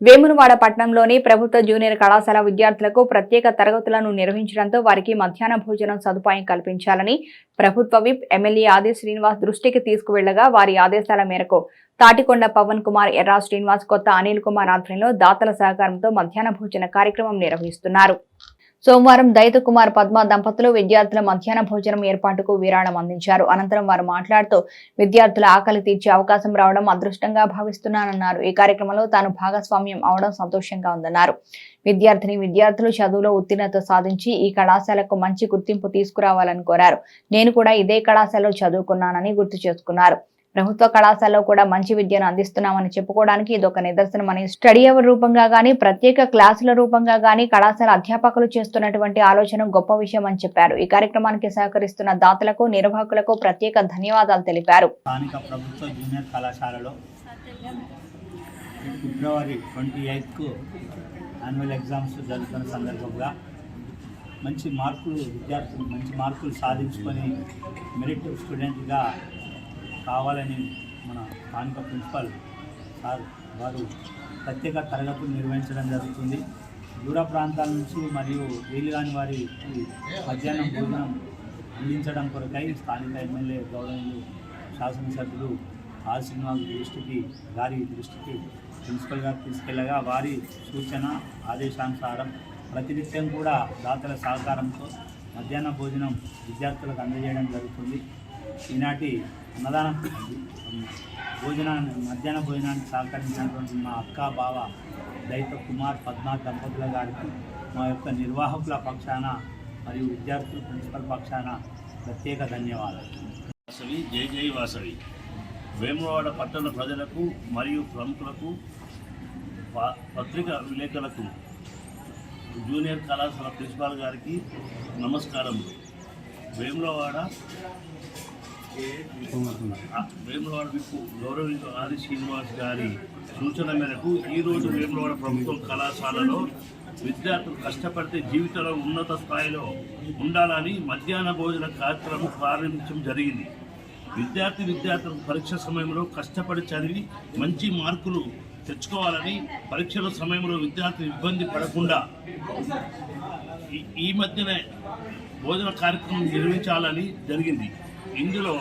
వేమునవాడ పట్టణంలోని ప్రభుత్వ జూనియర్ కళాశాల విద్యార్థులకు ప్రత్యేక తరగతులను నిర్వహించడంతో వారికి మధ్యాహ్న భోజనం సదుపాయం కల్పించాలని ప్రభుత్వ విప్ ఎమ్మెల్యే ఆది శ్రీనివాస్ దృష్టికి తీసుకువెళ్ళగా వారి ఆదేశాల మేరకు తాటికొండ పవన్ కుమార్ ఎర్రా శ్రీనివాస్ కొత్త అనిల్ కుమార్ ఆధ్వర్యంలో దాతల సహకారంతో మధ్యాహ్న భోజన కార్యక్రమం నిర్వహిస్తున్నారు. సోమవారం దైత కుమార్ పద్మ దంపతులు విద్యార్థుల మధ్యాహ్న భోజనం ఏర్పాటుకు విరాళం అందించారు. అనంతరం వారు మాట్లాడుతూ విద్యార్థుల ఆకలి తీర్చే అవకాశం రావడం అదృష్టంగా భావిస్తున్నానన్నారు. ఈ కార్యక్రమంలో తాను భాగస్వామ్యం అవడం సంతోషంగా ఉందన్నారు. విద్యార్థిని విద్యార్థులు చదువులో ఉత్తీర్ణత సాధించి ఈ కళాశాలకు మంచి గుర్తింపు తీసుకురావాలని కోరారు. నేను కూడా ఇదే కళాశాలలో చదువుకున్నానని గుర్తు చేసుకున్నారు. ప్రభుత్వ కళాశాలలో కూడా మంచి విద్యను అందిస్తున్నామని చెప్పుకోవడానికి ఇదొక నిదర్శనమని స్టడీ అవర్ రూపంగా కానీ ప్రత్యేక క్లాసుల రూపంగా కానీ కళాశాల అధ్యాపకులు చేస్తున్నటువంటి ఆలోచన గొప్ప విషయం అని చెప్పారు. ఈ కార్యక్రమానికి సహకరిస్తున్న దాతలకు నిర్వాహకులకు ప్రత్యేక ధన్యవాదాలు తెలిపారు. స్థానిక ప్రభుత్వ జూనియర్ కళాశాలలో ఫిబ్రవరి ట్వంటీ ఎయిత్కు యాన్యువల్ ఎగ్జామ్స్ జరుగుతున్న సందర్భంగా మంచి మార్కులు విద్యార్థులు మంచి మార్కులు సాధించుకొని మెరిట్ స్టూడెంట్గా కావాలని మన స్థానిక ప్రిన్సిపల్ సార్ వారు ప్రత్యేక తరగతులు నిర్వహించడం జరుగుతుంది. దూర ప్రాంతాల నుంచి మరియు వీలు కాని వారి మధ్యాహ్నం భోజనం అందించడం కొరకై స్థానిక ఎమ్మెల్యే గౌరవులు శాసనసభ్యులు ఆర్ శ్రీనివాస్ దృష్టికి వారి దృష్టికి ప్రిన్సిపల్ గారు తీసుకెళ్ళగా వారి సూచన ఆదేశానుసారం ప్రతినిత్యం కూడా దాతల సహకారంతో మధ్యాహ్న భోజనం విద్యార్థులకు అందజేయడం జరుగుతుంది. ఈనాటి అన్నదానం భోజనాన్ని మధ్యాహ్న భోజనానికి సహకరించినటువంటి మా అక్క బావ దైత కుమార్ పద్మా దంపతుల గారికి మా యొక్క నిర్వాహకుల పక్షాన మరియు విద్యార్థుల ప్రిన్సిపల్ పక్షాన ప్రత్యేక ధన్యవాదాలు. వాసవి జై జై వాసవి. వేములవాడ పట్టణ ప్రజలకు మరియు ప్రముఖులకు ప- విలేకరులకు జూనియర్ కళాశాల ప్రిన్సిపాల్ గారికి నమస్కారం వేములవాడ వేములవాడ విప్పు గౌరవ ఆది శ్రీనివాస్ గారి సూచన మేరకు ఈరోజు వేములవాడ ప్రభుత్వ కళాశాలలో విద్యార్థులు కష్టపడితే జీవితంలో ఉన్నత స్థాయిలో ఉండాలని మధ్యాహ్న భోజన కార్యక్రమం ప్రారంభించడం జరిగింది. విద్యార్థి విద్యార్థులకు పరీక్ష సమయంలో కష్టపడి చదివి మంచి మార్కులు తెచ్చుకోవాలని పరీక్షల సమయంలో విద్యార్థులు ఇబ్బంది పడకుండా ఈ- ఈ మధ్యనే భోజన కార్యక్రమం నిర్వహించాలని జరిగింది. ఇందులో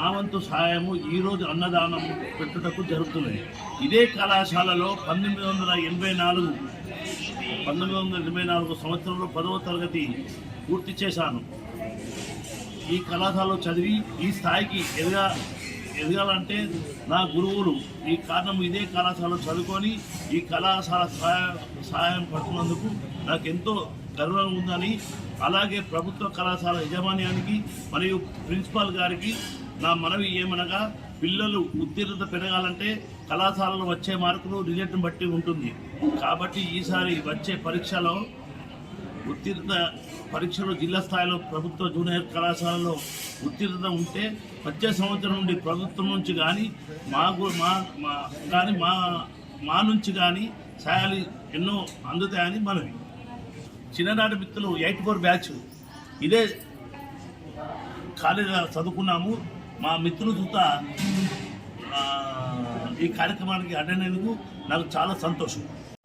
నా వంతు సహాయము ఈరోజు అన్నదానం పెట్టుటకు జరుగుతున్నది. ఇదే కళాశాలలో పంతొమ్మిది వందల ఎనభై నాలుగు పంతొమ్మిది వందల ఎనభై నాలుగు సంవత్సరంలో పదవ తరగతి పూర్తి చేశాను. ఈ కళాశాలలో చదివి ఈ స్థాయికి ఎదగా ఎదగాలంటే నా గురువులు ఈ కారణం ఇదే కళాశాలలో చదువుకొని ఈ కళాశాల సహాయ సహాయం పడుతున్నందుకు నాకు ఎంతో గర్వం ఉందని అలాగే ప్రభుత్వ కళాశాల యజమాన్యానికి మరియు ప్రిన్సిపాల్ గారికి నా మనవి ఏమనగా పిల్లలు ఉత్తీర్ణత పెరగాలంటే కళాశాలలో వచ్చే మార్కులు రిజల్ట్ని బట్టి ఉంటుంది. కాబట్టి ఈసారి వచ్చే పరీక్షలో ఉత్తీర్ణత పరీక్షలో జిల్లా స్థాయిలో ప్రభుత్వ జూనియర్ కళాశాలలో ఉత్తీర్ణత ఉంటే వచ్చే సంవత్సరం నుండి ప్రభుత్వం నుంచి కానీ మాకు మా మా కానీ మా మా నుంచి కానీ సహాయాలు ఎన్నో అందుతాయని మనవి. చిన్ననాటి మిత్రులు ఎయిట్ ఫోర్ బ్యాచ్. ఇదే కాలేజీలో చదువుకున్నాము. మా మిత్రులు చూత ఈ కార్యక్రమానికి అటెండ్ అయినందుకు నాకు చాలా సంతోషం.